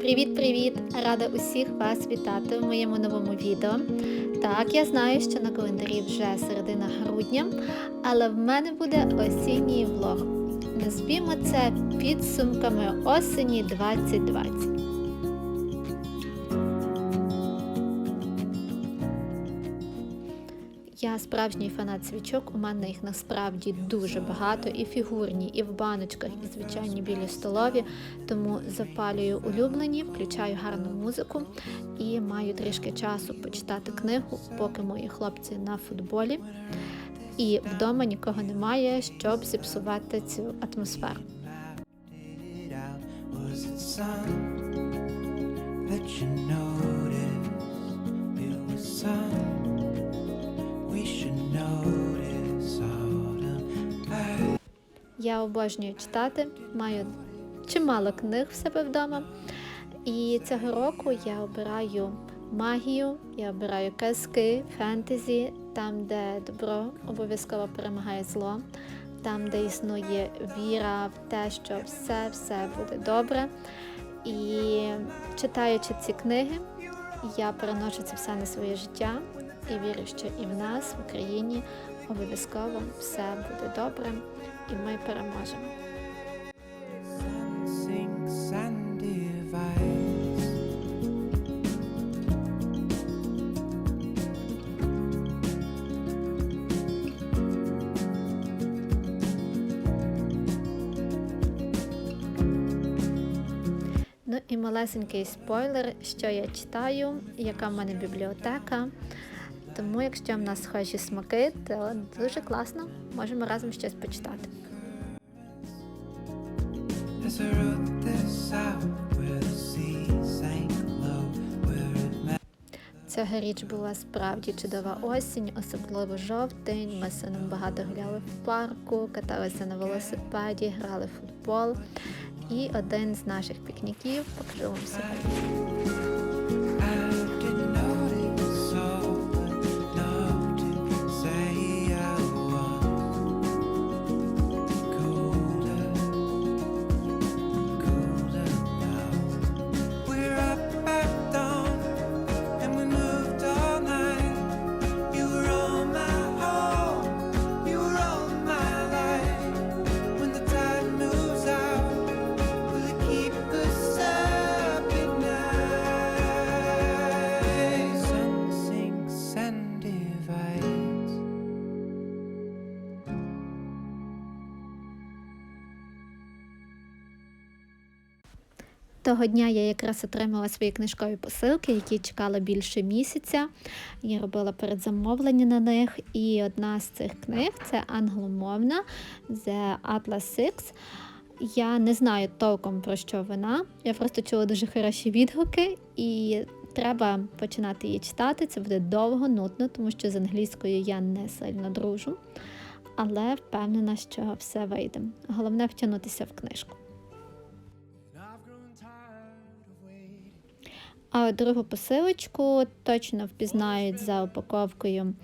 Привіт-привіт! Рада усіх вас вітати в моєму новому відео. Так, я знаю, що на календарі вже середина грудня, але в мене буде осінній влог. Назвімо це підсумками осені 2020. Я справжній фанат свічок. У мене їх насправді дуже багато, і фігурні, і в баночках, і звичайні білі столові. Тому запалюю улюблені, включаю гарну музику і маю трішки часу почитати книгу, поки мої хлопці на футболі. І вдома нікого немає, щоб зіпсувати цю атмосферу. that you noticed? Я обожнюю читати, маю чимало книг в себе вдома. І цього року я обираю магію, я обираю казки, фентезі, там, де добро обов'язково перемагає зло, там, де існує віра в те, що все-все буде добре. І читаючи ці книги, я переношу це все на своє життя і вірю, що і в нас, в Україні, обов'язково все буде добре, і ми переможемо. Ну і малесенький спойлер, що я читаю, яка в мене бібліотека. Тому, якщо в нас схожі смаки, то дуже класно, можемо разом щось почитати. Цьогоріч була справді чудова осінь, особливо жовтень. Ми з сином багато гуляли в парку, каталися на велосипеді, грали в футбол. І один з наших пікніків покажу вам сьогодні. Того дня я якраз отримала свої книжкові посилки, які чекала більше місяця. Я робила передзамовлення на них. І одна з цих книг це англомовна The Atlas Six. Я не знаю толком про що вона. Я просто чула дуже хороші відгуки, і треба починати її читати. Це буде довго, нудно, тому що з англійською я не сильно дружу. Але впевнена, що все вийде. Головне втягнутися в книжку. А другу посилочку точно впізнають за упаковкою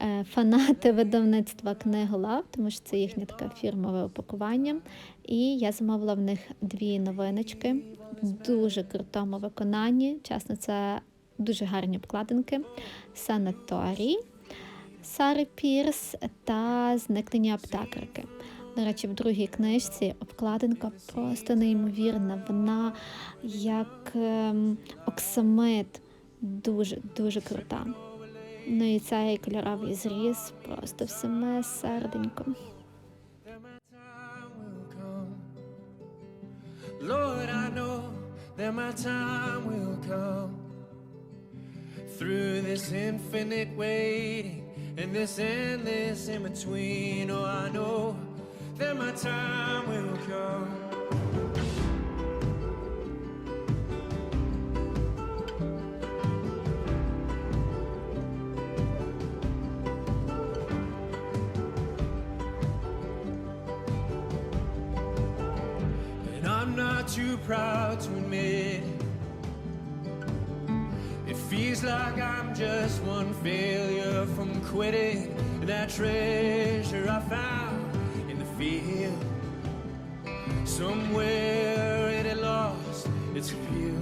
е, фанати видавництва книголав, тому що це їхнє таке фірмове упакування. І я замовила в них дві новиночки в дуже крутому виконанні. Чесно, це дуже гарні обкладинки. Санаторій Сари Пірс та Зникнення аптекарки. До речі, в другій книжці обкладинка просто неймовірна. Вона як ем, оксамит, дуже дуже крута. Ну і цей кольоровий зріз просто в саме серденько. Lord, I know that my time will come. Through this infinite waiting and this endless in between, oh, I know that my time will come. And I'm not too proud to admit it. It feels like I'm just one failure from quitting that treasure I found the field. Somewhere it had lost its appeal.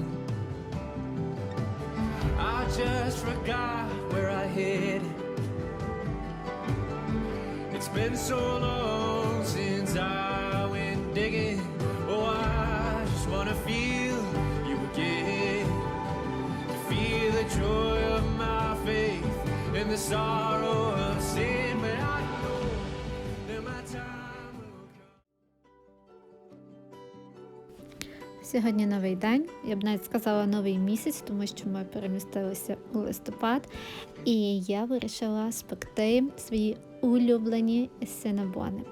I just forgot where I hid it. It's been so long since I went digging. Oh, I just wanna feel you again. To feel the joy of my faith and the sorrow Сьогодні новий день, я б навіть сказала новий місяць, тому що ми перемістилися у листопад, і я вирішила спекти свої улюблені синабони.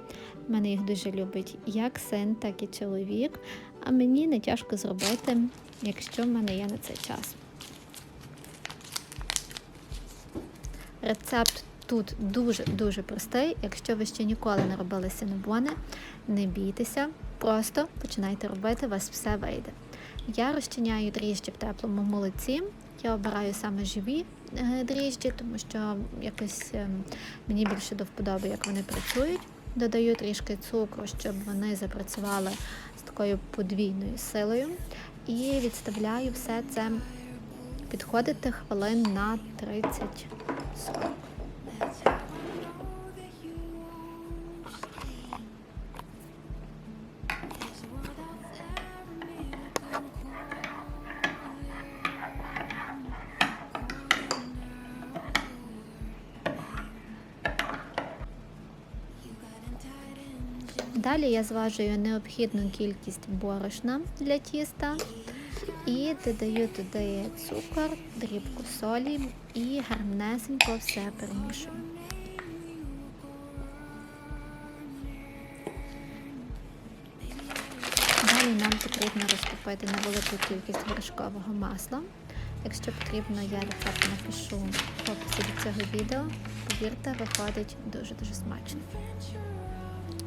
Мене їх дуже любить як син, так і чоловік. А мені не тяжко зробити, якщо в мене є на це час. Рецепт тут дуже-дуже простий. Якщо ви ще ніколи не робили синабони, не бійтеся, просто починайте робити, у вас все вийде. Я розчиняю дріжджі в теплому молоці. Я обираю саме живі е, дріжджі, тому що якось е, мені більше до вподоби, як вони працюють. Додаю трішки цукру, щоб вони запрацювали з такою подвійною силою. І відставляю все це підходити хвилин на 30-40. Далі я зважую необхідну кількість борошна для тіста і додаю туди цукор, дрібку солі і гарнесенько все перемішую. Далі нам потрібно розтопити невелику кількість вершкового масла. Якщо потрібно, я рецепт напишу в описі до цього відео. Повірте, виходить дуже-дуже смачно.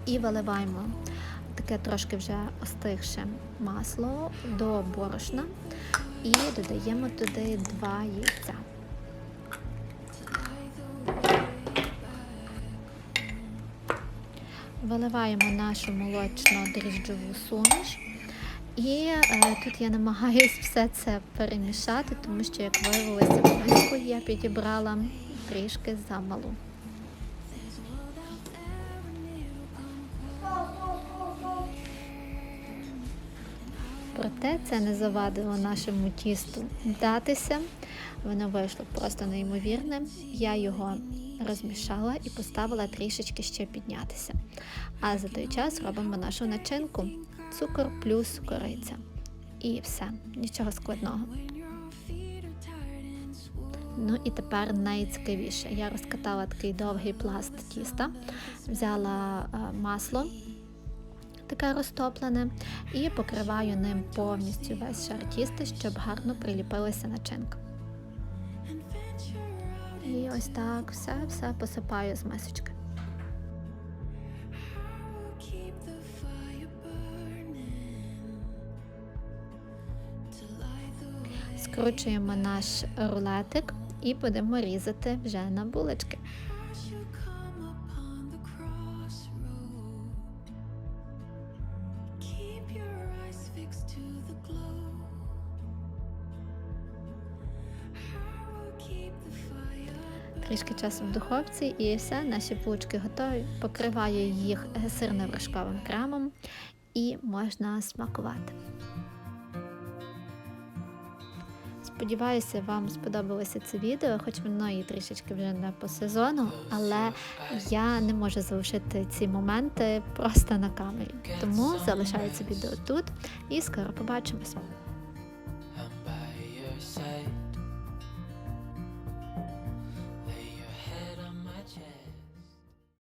І виливаємо таке трошки вже остигше масло до борошна і додаємо туди два яйця. Виливаємо нашу молочну дріжджову суміш. І е, тут я намагаюсь все це перемішати, тому що, як виявилося, близько я підібрала трішки замалу. Проте це не завадило нашому тісту вдатися. Воно вийшло просто неймовірне. Я його розмішала і поставила трішечки ще піднятися. А за той час робимо нашу начинку: цукор плюс кориця. І все, нічого складного. Ну і тепер найцікавіше. Я розкатала такий довгий пласт тіста, взяла е, масло таке розтоплене, і покриваю ним повністю весь шар тіста, щоб гарно приліпилася начинка. І ось так все-все посипаю з мисочки. Скручуємо наш рулетик і будемо різати вже на булочки. Трішки часу в духовці і все, наші булочки готові. Покриваю їх сирно-вершковим кремом і можна смакувати. Сподіваюся, вам сподобалося це відео, хоч воно і трішечки вже не по сезону, але я не можу залишити ці моменти просто на камері. Тому залишаю це відео тут і скоро побачимось.